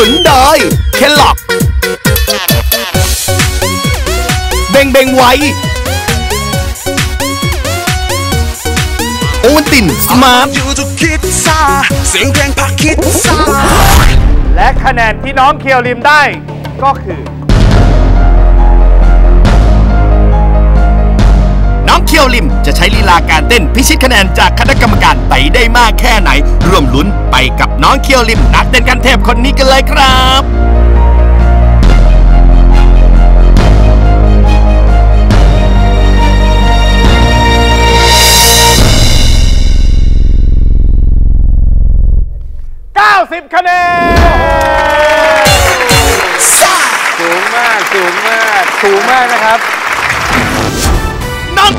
นุนโดยเคล็อกเบงเบงไว้โอวัลตินสมาร์ทอยู่ทุกคิดซ่าเสียงเพลงพักคิดซ่าและคะแนนที่น้องเคียวริมได้ก็คือ ลิมจะใช้ลีลาการเต้นพิชิตคะแนนจากคณะกรรมการไปได้มากแค่ไหน ร่วมลุ้นไปกับน้องเคียวลิมนักเต้นกันเทพคนนี้กันเลยครับ90คะแนนสูงมาก สูงมาก สูงมากนะครับน้อง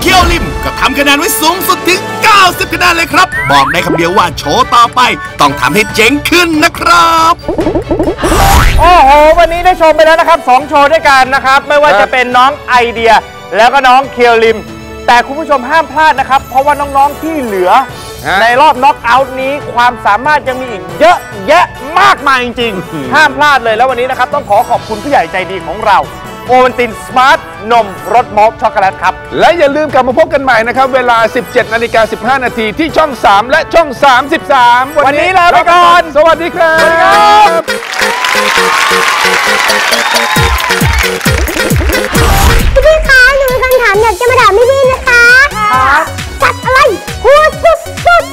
เคียวลิมก็ทำคะแนนไว้สูงสุดถึง 90 คะแนนเลยครับ บอกได้คำเดียวว่าโชว์ต่อไป ต้องทำให้เจ๋งขึ้นนะครับ โอ้โห วันนี้ได้ชมไปแล้วนะครับ 2 โชว์ด้วยกันนะครับ ไม่ว่าจะเป็นน้องไอเดีย แล้วก็น้องเคียวลิม แต่คุณผู้ชมห้ามพลาดนะครับ เพราะว่าน้องๆที่เหลือ ในรอบน็อกเอาท์นี้ความสามารถยังมีอีกเยอะแยะมากมายจริงๆ ห้ามพลาดเลยแล้ววันนี้นะครับต้องขอขอบคุณผู้ใหญ่ใจดีของเรา โอวันตินสมาร์ทนมรสมอลต์ช็อกโกแลตครับ และอย่าลืมกลับมาพบกันใหม่นะครับ เวลา 17นาฬิกา15 นาทีที่ช่อง 3 และช่อง 33 วันนี้ลาไปก่อน สวัสดีครับพี่คะหนูมีคำถามอยากจะมาถามพี่พี่นะคะสัตว์อะไรหัวสุดสุด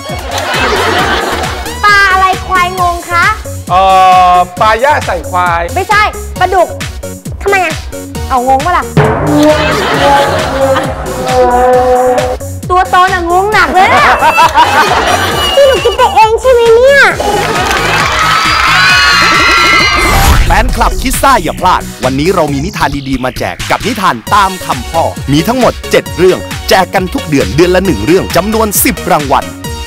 ๆปลาอะไรควายงงคะ เอ่อปลาย่าใส่ควาย ไม่ใช่ปลาดุกทำ ไมอะ เอางงปะล่ะ ตัวโตน่ะงงหนักเลยอะพี่หนูคิดไปเองใช่ไหมเนี่ย แฟนคลับคิดซ่าอย่าพลาด วันนี้เรามีนิทานดีๆมาแจกกับนิทานตามคำพ่อ มีทั้งหมด 7 เรื่อง แจกกันทุกเดือนเดือนละหนึ่งเรื่องจำนวน 10 รางวัล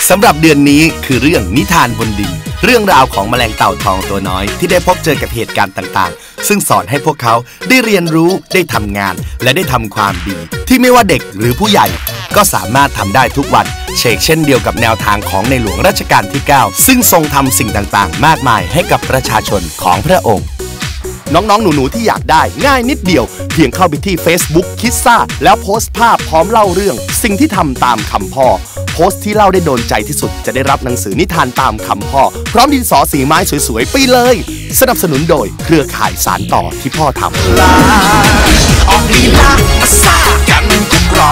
สำหรับเดือนนี้คือเรื่องนิทานบนดิน เรื่องราวของแมลงเต่าทองตัวน้อย ที่ได้พบเจอกับเหตุการณ์ต่างๆ ซึ่งสอนให้พวกเขาได้เรียนรู้ได้ทำงาน และได้ทำความดี ที่ไม่ว่าเด็กหรือผู้ใหญ่ ก็สามารถทำได้ทุกวัน เชกเช่นเดียวกับแนวทางของในหลวงรัชกาลที่ 9 ซึ่งทรงทำสิ่งต่างๆ มากมายให้กับประชาชนของพระองค์ น้องๆ หนูๆ ที่อยากได้ง่ายนิดเดียว เพียงเข้าไปที่ Facebook คิดซ่าแล้วโพสต์ภาพพร้อมเล่าเรื่อง สิ่งที่ทำตามคำพ่อ โพสต์ที่เล่าได้โดนใจที่สุด จะได้รับหนังสือนิทานตามคำพ่อ พร้อมดินสอสีไม้สวยๆ ไปเลย สนับสนุนโดยเครือข่ายสารต่อที่พ่อทำออกลีลามาซ่ากันพวกเรา